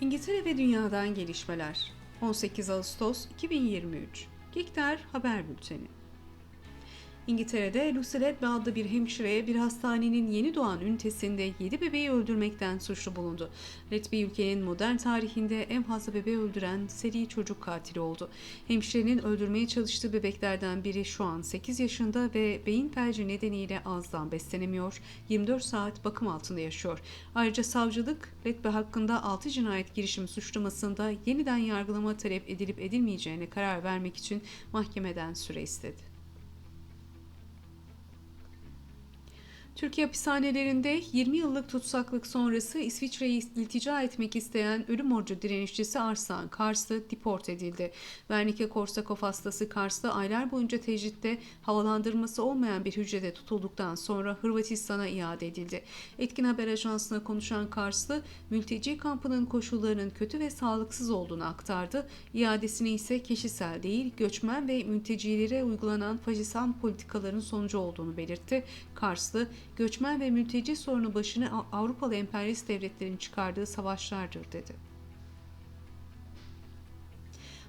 İngiltere ve dünyadan gelişmeler. 18 Ağustos 2023. Gikter Haber Bülteni. İngiltere'de Lucy Ledby adlı bir hemşireye bir hastanenin yeni doğan ünitesinde 7 bebeği öldürmekten suçlu bulundu. Ledby ülkenin modern tarihinde en fazla bebeği öldüren seri çocuk katili oldu. Hemşirenin öldürmeye çalıştığı bebeklerden biri şu an 8 yaşında ve beyin felci nedeniyle ağızdan beslenemiyor, 24 saat bakım altında yaşıyor. Ayrıca savcılık Ledby hakkında 6 cinayet girişimi suçlamasında yeniden yargılama talep edilip edilmeyeceğine karar vermek için mahkemeden süre istedi. Türkiye hapishanelerinde 20 yıllık tutsaklık sonrası İsviçre'ye iltica etmek isteyen ölüm orucu direnişçisi Arslan Kars'ta deport edildi. Wernicke Korsakov hastası Kars'ta aylar boyunca tecritte havalandırması olmayan bir hücrede tutulduktan sonra Hırvatistan'a iade edildi. Etkin Haber Ajansı'na konuşan Karslı, mülteci kampının koşullarının kötü ve sağlıksız olduğunu aktardı. İadesini ise kişisel değil, göçmen ve mültecilere uygulanan faşistan politikaların sonucu olduğunu belirtti. Karslı, göçmen ve mülteci sorunu başına Avrupalı emperyalist devletlerin çıkardığı savaşlardır dedi.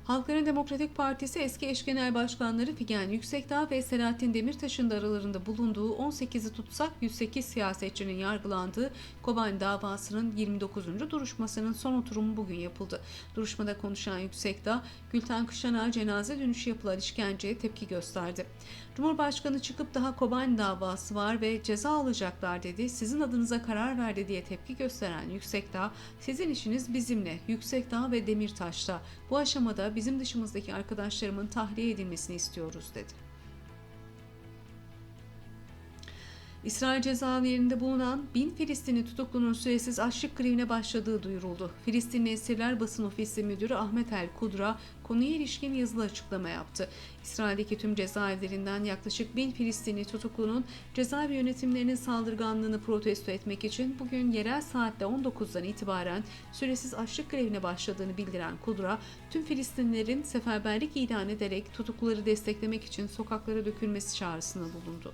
Halkların Demokratik Partisi eski eş genel başkanları Figen Yüksekdağ ve Selahattin Demirtaş'ın da aralarında bulunduğu 18'i tutsak 108 siyasetçinin yargılandığı Kobani davasının 29. duruşmasının son oturumu bugün yapıldı. Duruşmada konuşan Yüksekdağ, Gülten Kışan'a cenaze dönüşü yapılan işkenceye tepki gösterdi. Cumhurbaşkanı çıkıp daha Kobani davası var ve ceza alacaklar dedi. Sizin adınıza karar verdi diye tepki gösteren Yüksekdağ, sizin işiniz bizimle, Yüksekdağ ve Demirtaş'ta. Bu aşamada bizim dışımızdaki arkadaşlarımın tahliye edilmesini istiyoruz dedi. İsrail cezaevlerinde bulunan bin Filistinli tutuklunun süresiz açlık grevine başladığı duyuruldu. Filistinli Esirler Basın Ofisi Müdürü Ahmet El Kudra konuya ilişkin yazılı açıklama yaptı. İsrail'deki tüm cezaevlerinden yaklaşık bin Filistinli tutuklunun cezaevi yönetimlerinin saldırganlığını protesto etmek için bugün yerel saatte 19'dan itibaren süresiz açlık grevine başladığını bildiren Kudra, tüm Filistinlilerin seferberlik ilan ederek tutukluları desteklemek için sokaklara dökülmesi çağrısında bulundu.